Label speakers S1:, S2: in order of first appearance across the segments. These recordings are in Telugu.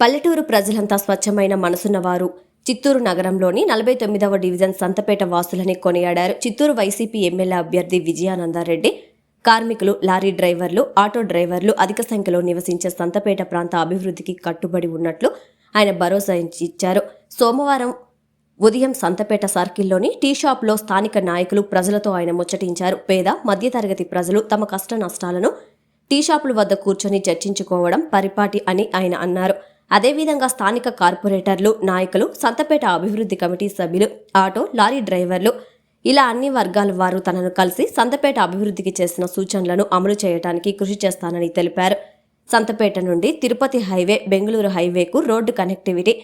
S1: పల్లెటూరు ప్రజలంతా స్వచ్ఛమైన మనసున్నవారు చిత్తూరు నగరంలోని నలభై తొమ్మిదవ డివిజన్ సంతపేట వాసులని కొనియాడారు. చిత్తూరు వైసీపీ ఎమ్మెల్యే అభ్యర్థి విజయానందారెడ్డి. కార్మికులు లారీ డ్రైవర్లు ఆటో డ్రైవర్లు అధిక సంఖ్యలో నివసించే సంతపేట ప్రాంత అభివృద్ధికి కట్టుబడి ఉన్నట్లు ఆయన భరోసా ఇచ్చారు. సోమవారం ఉదయం సంతపేట సర్కిల్లోని టీ షాప్లో స్థానిక నాయకులు ప్రజలతో ఆయన ముచ్చటించారు. పేద మధ్యతరగతి ప్రజలు తమ కష్ట నష్టాలను టీ షాపుల వద్ద కూర్చొని చర్చించుకోవడం పరిపాటి అని ఆయన అన్నారు. అదేవిధంగా స్థానిక కార్పొరేటర్లు నాయకులు సంతపేట అభివృద్ధి కమిటీ సభ్యులు ఆటో లారీ డ్రైవర్లు ఇలా అన్ని వర్గాల వారు తనను కలిసి సంతపేట అభివృద్ధికి చేసిన సూచనలను అమలు చేయడానికి కృషి చేస్తానని తెలిపారు. సంతపేట నుండి తిరుపతి హైవే బెంగళూరు హైవేకు రోడ్డు కనెక్టివిటీ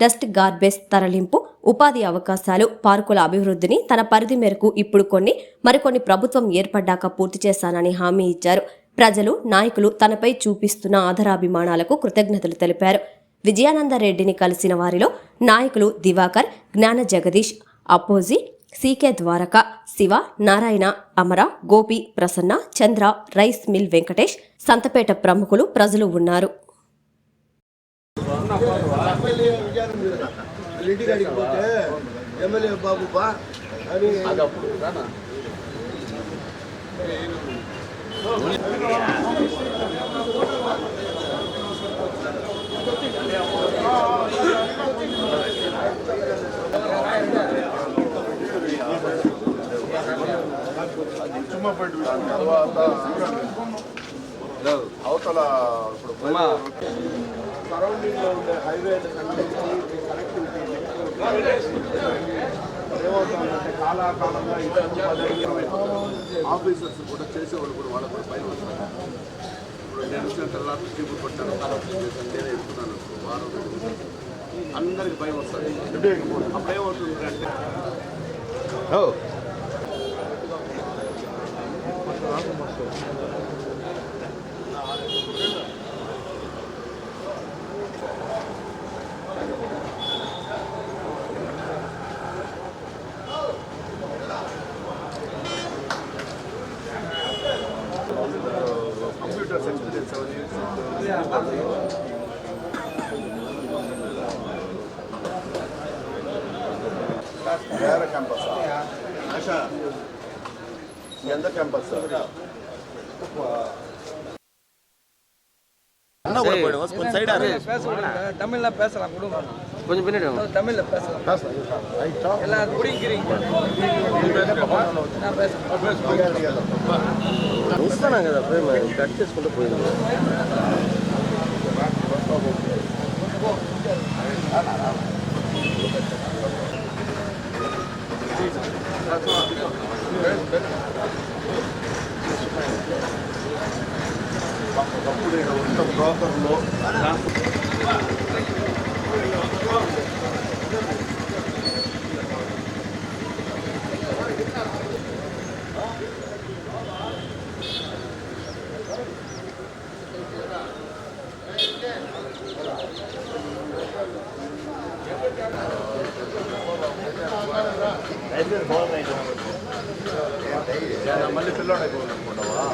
S1: డస్ట్ గార్బేజ్ తరలింపు ఉపాధి అవకాశాలు పార్కుల అభివృద్ధిని తన పరిధి మేరకు ఇప్పుడు కొన్ని మరికొన్ని ప్రభుత్వం ఏర్పడ్డాక పూర్తి చేశానని హామీ ఇచ్చారు. ప్రజలు నాయకులు తనపై చూపిస్తున్న ఆదరాభిమానాలకు కృతజ్ఞతలు తెలిపారు. విజయానందరెడ్డిని కలిసిన వారిలో నాయకులు Diwakar Gnana Jagadish అపోజి CK Dwaraka Siva Narayana Amara Gopi Prasanna Chandra rice mill Venkatesh Santhapeta ప్రముఖులు ప్రజలు ఉన్నారు.
S2: ఎమ్మెల్యే బాబు బా అని తర్వాత అవతల ఇప్పుడు సరౌండింగ్లో ఉండే హైవే కనెక్టివిటీ ఏమవుతుందంటే కాలాకాలంగా ఆఫీసర్స్ కూడా చేసేవాళ్ళు కూడా వాళ్ళకు కూడా భయం వస్తుంది ఇప్పుడు నేను వచ్చిన తర్వాత చీపులు కొట్టాను నేనే ఎత్తుకున్నాను వారం. అందరికి భయం వస్తుంది అప్పుడు ఏమవుతుంది అంటే కంప్యూటర్స్ வேற கேம்பஸா எந்த கேம்பஸ் கொஞ்சம்
S3: சைடா பேசலாம் கொடுங்க கொஞ்சம் பின்னாடி தமிழ்ல பேசலாம். பேசலாம் எல்லாம் குடிக்கிறீங்க.
S4: நாங்கள் போய் கட் கொண்டு పోయింది
S2: అప్పుడు ఇక్కడ ఉన్న మళ్ళీ పిల్లోడే కోరుకుంటావా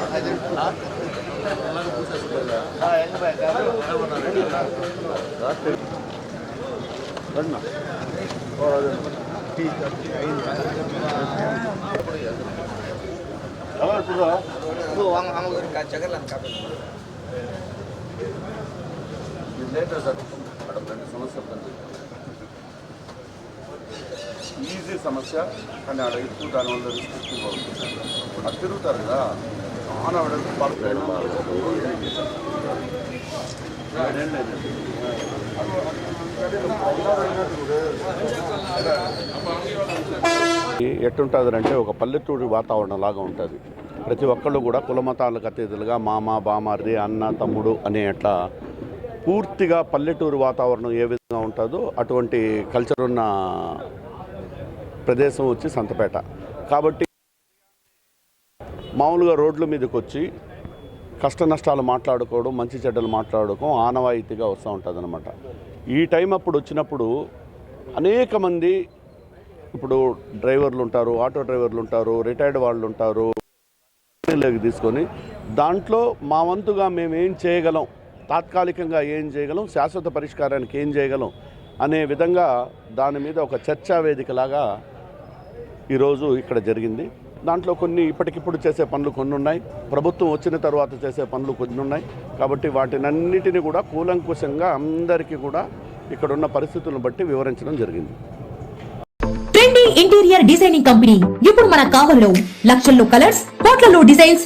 S3: జగన్ లేటర్ సార్ మేడం రెండు సంవత్సరాలు
S2: ఈజీ సమస్య కానీ ఆడ ఎక్కువ దానివల్ల రిస్క్ ఎక్కువ అవుతుంది. అది తిరుగుతారు కదా. చాలా
S5: ఎట్టుంటుందంటే ఒక పల్లెటూరి వాతావరణం లాగా ఉంటుంది. ప్రతి ఒక్కళ్ళు కూడా కులమతాలకు అతీతులుగా మామ బామారిది అన్న తమ్ముడు అనే అట్లా పూర్తిగా పల్లెటూరు వాతావరణం ఏ విధంగా
S2: ఉంటుందో అటువంటి కల్చర్ ఉన్న ప్రదేశం వచ్చి సంతపేట. కాబట్టి మామూలుగా రోడ్ల మీదకి వచ్చి కష్ట నష్టాలు మాట్లాడుకోవడం మంచి చెడ్డలు మాట్లాడుకోవడం ఆనవాయితీగా వస్తూ ఉంటుంది అనమాట ఈ టైం అప్పుడు వచ్చినప్పుడు అనేక మంది ఇప్పుడు డ్రైవర్లు ఉంటారు ఆటో డ్రైవర్లు ఉంటారు రిటైర్డ్ వాళ్ళు ఉంటారు తీసుకొని దాంట్లో మా వంతుగా మేము ఏం చేయగలం తాత్కాలికంగా ఏం చేయగలం శాశ్వత పరిష్కారానికి ఏం చేయగలం అనే విధంగా దాని మీద ఒక చర్చా వేదికలాగా ఈరోజు ఇక్కడ జరిగింది. దాంట్లో కొన్ని ఇప్పటికిప్పుడు చేసే పనులు కొన్ని ఉన్నాయి. ప్రభుత్వం వచ్చిన తర్వాత చేసే పనులు కొన్ని ఉన్నాయి. కాబట్టి వాటినన్నిటిని కూడా కూలంకుశంగా అందరికీ కూడా ఇక్కడున్న పరిస్థితులను బట్టి వివరించడం జరిగింది.
S6: Trendy interior designing company. ఇప్పుడు మన కావలిలో లక్షల్లో కలర్స్ కోట్లలో డిజైన్స్